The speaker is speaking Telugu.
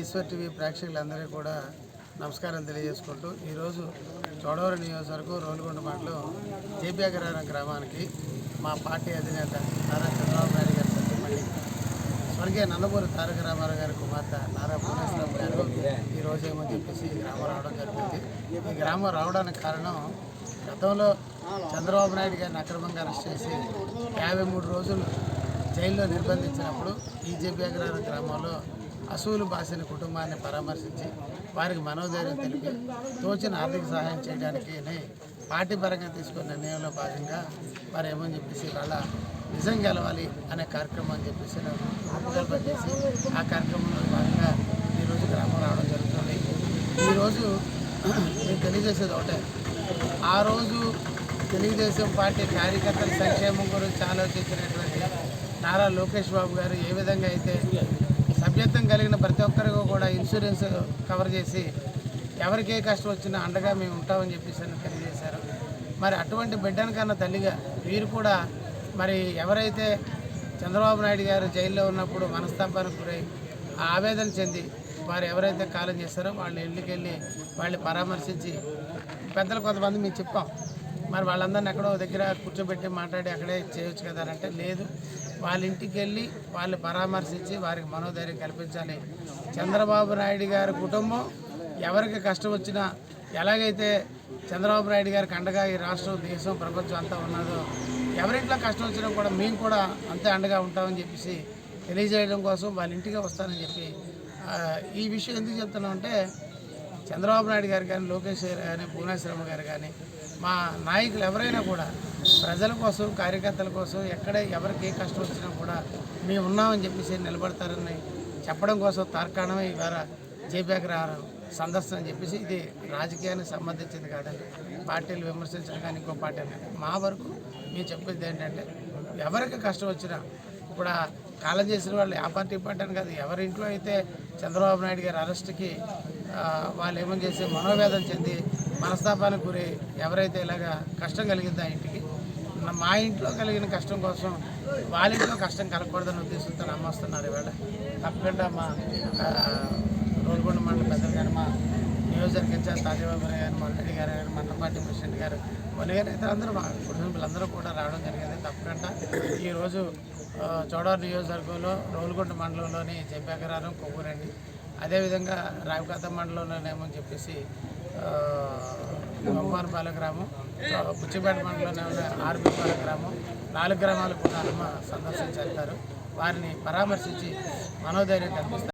ఈశ్వర్ టీవీ ప్రేక్షకులందరికీ కూడా నమస్కారం తెలియజేసుకుంటూ ఈరోజు చోడవరం నియోజకవర్గం రోలుగొండ మండలం జేపీ అగ్రహారం గ్రామానికి మా పార్టీ అధినేత నారా చంద్రబాబు నాయుడు గారి సత్యమణి స్వర్గీయ నందమూరి తారక రామారావు గారి కుమార్తె నారా భువనేశ్వరం గారు ఈ ఏమో చెప్పేసి ఈ గ్రామం రావడం జరిగింది. ఈ గ్రామం రావడానికి కారణం గతంలో చంద్రబాబు నాయుడు గారిని అక్రమంగా అరెస్ట్ చేసి యాభై మూడు రోజులు జైల్లో నిర్బంధించినప్పుడు ఈ జేపీ అగ్రహారం గ్రామంలో అసూలు బాసిన కుటుంబాన్ని పరామర్శించి వారికి మనోధైర్యం తెలిపి తోచిన ఆర్థిక సహాయం చేయడానికి పార్టీ పరంగా తీసుకున్న నిర్ణయంలో భాగంగా మరి ఏమని చెప్పేసి వాళ్ళ నిజం గెలవాలి అనే కార్యక్రమం అని చెప్పేసి రూపకల్పన చేసి ఆ కార్యక్రమంలో భాగంగా ఈరోజు గ్రామం రావడం జరుగుతుంది. ఈరోజు నేను తెలియజేసేది ఒకటే. ఆ రోజు తెలుగుదేశం పార్టీ కార్యకర్తల సంక్షేమం గురించి ఆలోచించినటువంటి నారా లోకేష్ బాబు గారు ఏ విధంగా అయితే సభ్యత్వం కలిగిన ప్రతి ఒక్కరికి కూడా ఇన్సూరెన్స్ కవర్ చేసి ఎవరికి ఏ కష్టం వచ్చినా అండగా మేము ఉంటామని చెప్పేసి అని తెలియజేశారు. మరి అటువంటి బిడ్డనకన్నా తల్లిగా వీరు కూడా మరి ఎవరైతే చంద్రబాబు నాయుడు గారు జైల్లో ఉన్నప్పుడు మనస్తాపానికి గురై ఆవేదన చెంది వారు ఎవరైతే కాలం చేస్తారో వాళ్ళ ఇళ్ళకెళ్ళి వాళ్ళు వాళ్ళని పరామర్శించి పెద్దలు కొంతమంది మేము చెప్పాం. మరి వాళ్ళందరిని ఎక్కడో దగ్గర కూర్చోబెట్టి మాట్లాడి అక్కడే చేయొచ్చు కదా అని అంటే లేదు. వాళ్ళ ఇంటికి వెళ్ళి వాళ్ళు పరామర్శించి వారికి మనోధైర్యం కల్పించాలి. చంద్రబాబు నాయుడు గారి కుటుంబం ఎవరికి కష్టం వచ్చినా ఎలాగైతే చంద్రబాబు నాయుడు గారికి అండగా ఈ రాష్ట్రం దేశం ప్రపంచం అంతా ఉన్నదో ఎవరింట్లో కష్టం వచ్చినా కూడా మేము కూడా అంతే అండగా ఉంటామని చెప్పేసి తెలియజేయడం కోసం వాళ్ళ ఇంటికి వస్తానని చెప్పి ఈ విషయం ఎందుకు చెప్తున్నాం అంటే చంద్రబాబు నాయుడు గారు కానీ లోకేష్ గారు కానీ భువనేశ్వరమ్మ గారు కానీ మా నాయకులు ఎవరైనా కూడా ప్రజల కోసం కార్యకర్తల కోసం ఎక్కడ ఎవరికి ఏ కష్టం వచ్చినా కూడా మేము ఉన్నామని చెప్పేసి నిలబడతారని చెప్పడం కోసం తార్కాణమే ఇవాళ రావడం సందర్శన అని చెప్పేసి ఇది రాజకీయానికి సంబంధించింది కాదండి. పార్టీలు విమర్శించడం కానీ ఇంకో పార్టీ మా వరకు మేము చెప్పేది ఏంటంటే ఎవరికి కష్టం వచ్చినా ఇప్పుడు కాలం చేసిన వాళ్ళు ఆ పార్టీ పార్టీ అని కాదు. ఎవరి ఇంట్లో అయితే చంద్రబాబు నాయుడు గారి అరెస్ట్కి వాళ్ళు ఏమని చేసి మనోవేదన చెంది మనస్తాపానికి గురి ఎవరైతే ఇలాగా కష్టం కలిగిందో ఆ ఇంటికి మా ఇంట్లో కలిగిన కష్టం కోసం వాళ్ళ ఇంట్లో కష్టం కలగకూడదని ఉద్దేశంతో నమ్మొస్తున్నారు ఇవాళ. తప్పకుండా మా ఆ, రోడ్గొండ మండల పెద్దలు కానీ మా నియోజకవర్గ ఇన్ఛార్జ్ తాజాబాబు గారు మల్లెడ్డి గారు కానీ మండల పార్టీ ప్రెసిడెంట్ గారు కొన్ని గారు ఇతరులందరూ మా కుటుంబీకులందరూ కూడా రావడం జరిగింది. తప్పకుండా ఈరోజు చోడవరం నియోజకవర్గంలో రోల్గొండ మండలంలోని చెప్పాకరారం కొవ్వూరండి. అదేవిధంగా రావికాత అని చెప్పేసి బొమ్మానపాలెం గ్రామం బుచ్చిపేట మండలంలోనే ఉన్న గ్రామం నాలుగు గ్రామాలు కూడా అమ్మ సందర్శించి చేస్తారు వారిని పరామర్శించి మనోధైర్యం కల్పిస్తారు.